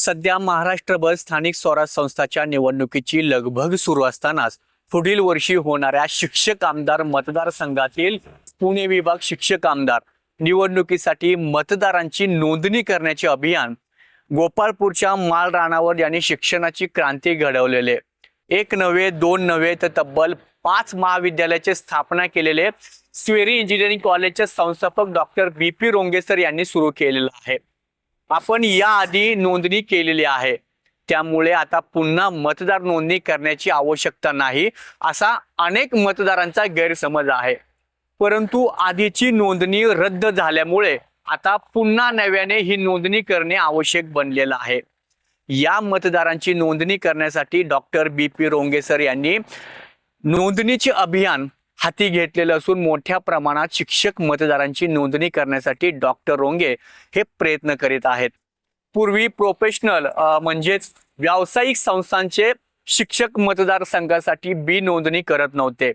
सध्या महाराष्ट्रभर स्थानिक स्वराज संस्थाच्या निवडणुकीची लगभग सुरू असतानाच पुढील वर्षी होणाऱ्या शिक्षक आमदार मतदारसंघातील पुणे विभाग शिक्षक आमदार निवडणुकीसाठी मतदारांची नोंदणी करण्याचे अभियान गोपाळपूरच्या माळ राणावर यांनी शिक्षणाची क्रांती घडवलेले. एक नव्हे दोन नव्हे तर तब्बल पाच महाविद्यालयाचे स्थापना केलेले स्वेरी इंजिनिअरिंग कॉलेजचे संस्थापक डॉक्टर बी पी रोंगेसर यांनी सुरू केलेलं आहे. आपण याआधी नोंदणी केलेली आहे. त्यामुळे आता पुन्हा मतदार नोंदणी करण्याची आवश्यकता नाही असा अनेक मतदारांचा गैरसमज आहे. परंतु आधीची नोंदणी रद्द झाल्यामुळे आता पुन्हा नव्याने ही नोंदणी करणे आवश्यक बनलेलं आहे. या मतदारांची नोंदणी करण्यासाठी डॉक्टर बी पी रोंगेसर यांनी नोंदणीचे अभियान हाती घेतलेलं असून मोठ्या प्रमाणात शिक्षक मतदारांची नोंदणी करण्यासाठी डॉक्टर रोंगे हे प्रयत्न करीत आहेत. पूर्वी प्रोफेशनल म्हणजेच व्यावसायिक संस्थांचे शिक्षक मतदारसंघासाठी बी नोंदणी करत नव्हते.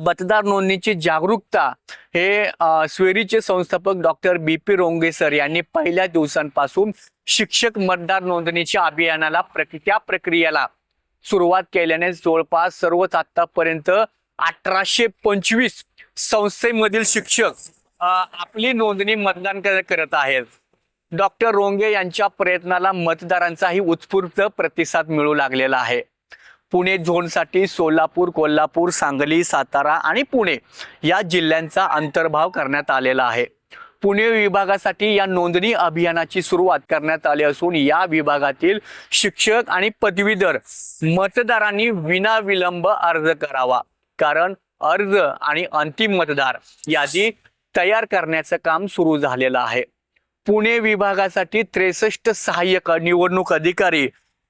मतदार नोंदणीची जागरूकता हे स्वेरीचे संस्थापक doctor B P Ronge sir यांनी पहिल्या दिवसांपासून शिक्षक मतदार नोंदणीच्या अभियानाला प्रक्रिया त्या प्रक्रियेला सुरुवात केल्याने जवळपास सर्वच आतापर्यंत अठराशे पंचवीस संस्थेमधील शिक्षक आपली नोंदणी मतदान कर- करत आहेत. डॉक्टर रोंगे यांच्या प्रयत्नाला मतदारांचाही उत्स्फूर्त प्रतिसाद मिळू लागलेला आहे. पुणे झोनसाठी सोलापूर कोल्हापूर सांगली सातारा आणि पुणे या जिल्ह्यांचा अंतर्भाव करण्यात आलेला आहे. पुणे विभागासाठी या नोंदणी अभियानाची सुरुवात करण्यात आली असून या विभागातील शिक्षक आणि पदवीधर मतदारांनी विनाविलंब अर्ज करावा. कारण अर्ज आणि अंतिम मतदार यादी तयार करण्याचं काम सुरू झालेलं आहे. पुणे विभागासाठी त्रेसष्ट सहाय्यक निवडणूक अधिकारी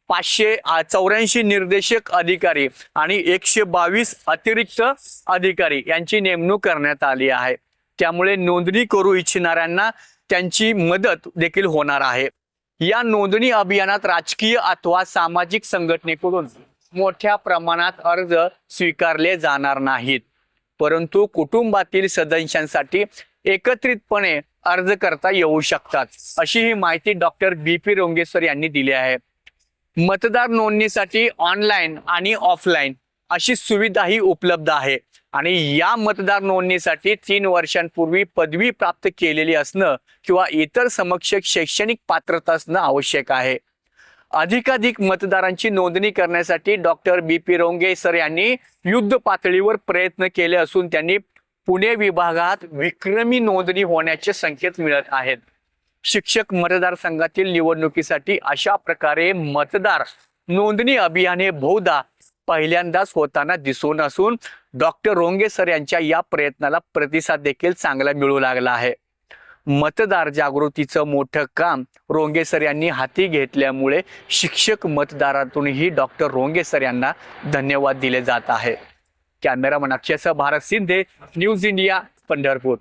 पाचशे चौऱ्याऐंशी निर्देशक अधिकारी आणि एकशे बावीस अतिरिक्त अधिकारी यांची नेमणूक करण्यात आली आहे. त्यामुळे नोंदणी करू इच्छिणाऱ्यांना त्यांची मदत देखील होणार आहे. या नोंदणी अभियानात राजकीय अथवा सामाजिक संघटनेकडून मोठ्या प्रमाणात अर्ज स्वीकारले जाणार नाहीत. परंतु कुटुंबातील सदस्यांसाठी एकत्रितपणे अर्ज करता येऊ शकतात अशी ही माहिती डॉक्टर बी पी रोंगेश्वर यांनी दिली आहे. मतदार नोंदणीसाठी ऑनलाईन आणि ऑफलाईन अशी सुविधाही उपलब्ध आहे आणि या मतदार नोंदणीसाठी तीन वर्षांपूर्वी पदवी प्राप्त केलेली असणं किंवा इतर समक्ष शैक्षणिक पात्रता असणं आवश्यक आहे. अधिकाधिक मतदारांची नोंदणी करण्यासाठी doctor B P Ronge sir यांनी युद्ध पातळीवर प्रयत्न केले असून त्यांनी पुणे विभागात विक्रमी नोंदणी होण्याचे संकेत मिळत आहेत. शिक्षक मतदारसंघातील निवडणुकीसाठी अशा प्रकारे मतदार नोंदणी अभियाने बहुधा पहिल्यांदाच होताना दिसून असून डॉक्टर रोंगे सर यांच्या या प्रयत्नाला प्रतिसाद देखील चांगला मिळू लागला आहे. मतदार जागृतीचं मोठं काम रोंगेसर यांनी हाती घेतल्यामुळे शिक्षक मतदारातूनही डॉक्टर रोंगेसर यांना धन्यवाद दिले जात आहे. कॅमेरामन अक्षयसह भारत शिंदे न्यूज इंडिया पंढरपूर.